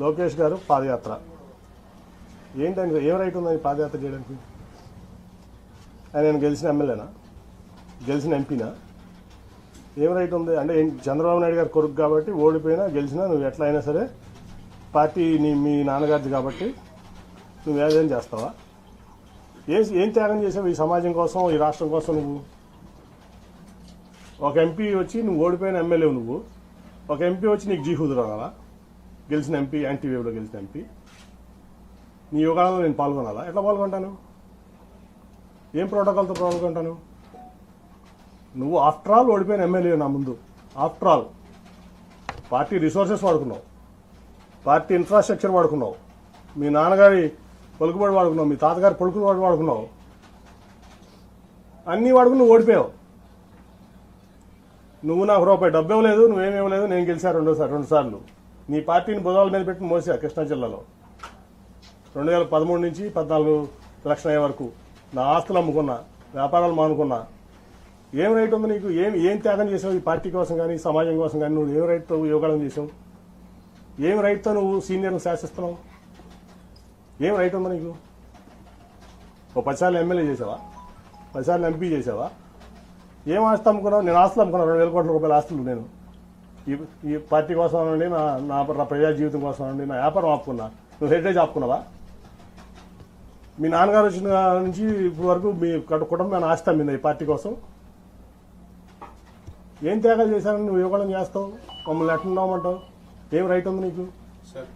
లోకేష్ గారు పాదయాత్ర. ఏంటని ఏం రైట్ ఉందని పాదయాత్ర చేయడానికి? ఆయన నేను గెలిచిన ఎమ్మెల్యేనా? గెలిచిన ఎంపీనా? ఏం రైట్ ఉంది? అంటే ఏం- చంద్రబాబు నాయుడు గారు కొడుకు కాబట్టి ఓడిపోయినా గెలిచినా నువ్వు ఎట్లా అయినా సరే పార్టీ నీ మీ నాన్నగారిది కాబట్టి నువ్వు ఏదైనా చేస్తావా? ఏం ఏం త్యాగం చేసావు ఈ సమాజం కోసం ఈ రాష్ట్రం కోసం నువ్వు? ఒక ఎంపీ వచ్చి నువ్వు ఓడిపోయిన ఎమ్మెల్యే నువ్వు. ఒక ఎంపీ వచ్చి నీకు జీహుదు రావాలా గెలిచిన ఎంపీ యాంటీ గెలిచిన ఎంపీ. నీ యోగాలలో నేను పాల్గొనాలా? ఎట్లా పాల్గొంటాను? ఏం ప్రోటోకాల్తో పాల్గొంటాను? నువ్వు ఆఫ్టర్ ఆల్ ఓడిపోయిన ఎమ్మెల్యే నా ముందు. After all. పార్టీ రిసోర్సెస్ వాడుకున్నావు. పార్టీ ఇన్ఫ్రాస్ట్రక్చర్ వాడుకున్నావు. మీ నాన్నగారి పలుకుబడి వాడుకున్నావు. మీ తాతగారి పలుకుబడి వాడుకున్నావు. అన్నీ వాడుకుని నువ్వు ఓడిపోయావు. నువ్వు నాకు రూపాయి డబ్బు ఇవ్వలేదు నువ్వేమి ఇవ్వలేదు నేను గెలిచా రెండోసారి రెండు సార్లు నీ పార్టీని భుజాల మీద పెట్టి మోసా కృష్ణా జిల్లాలో. రెండు వేల పదమూడు నుంచి పద్నాలుగు ఎలక్షన్ అయ్యే వరకు నా ఆస్తులు అమ్ముకున్నా వ్యాపారాలు మానుకున్నా ఏం రైట్ ఉంది నీకు? ఏం ఏం త్యాగం చేసావు ఈ పార్టీ కోసం కానీ సమాజం కోసం కానీ? నువ్వు ఏం రైట్తో యోగాళం చేసావు? ఏం రైట్తో నువ్వు సీనియర్ని శాసిస్తున్నావు? ఏం రైట్ ఉంది నీకు? ఓ పదిసార్లు ఎమ్మెల్యే చేసావా? పదిసార్లు ఎంపీ చేసావా? ఏం ఆస్తులు అమ్ముకున్నావు? నేను ఆస్తులు అమ్ముకున్నాను రెండు వేల కోట్ల రూపాయల ఆస్తులు నేను. ఈ ఈ పార్టీ కోసం అనండి నా నా ప్రజా జీవితం కోసం అనండి నా వ్యాపారం ఆపుకున్నా. నువ్వు హెరిటేజ్ ఆపుకున్నావా? మీ నాన్నగారు వచ్చిన నుంచి ఇప్పటి వరకు మీ కుటుంబాన్ని కుటుంబం ఆస్తి మీద ఈ పార్టీ కోసం. ఏం త్యాగాలు చేశానని నువ్వు ఇవ్వడం చేస్తావు? మమ్మల్ని ఎట్లున్నామంటావు ఏం రైట్ ఉంది నీకు? సార్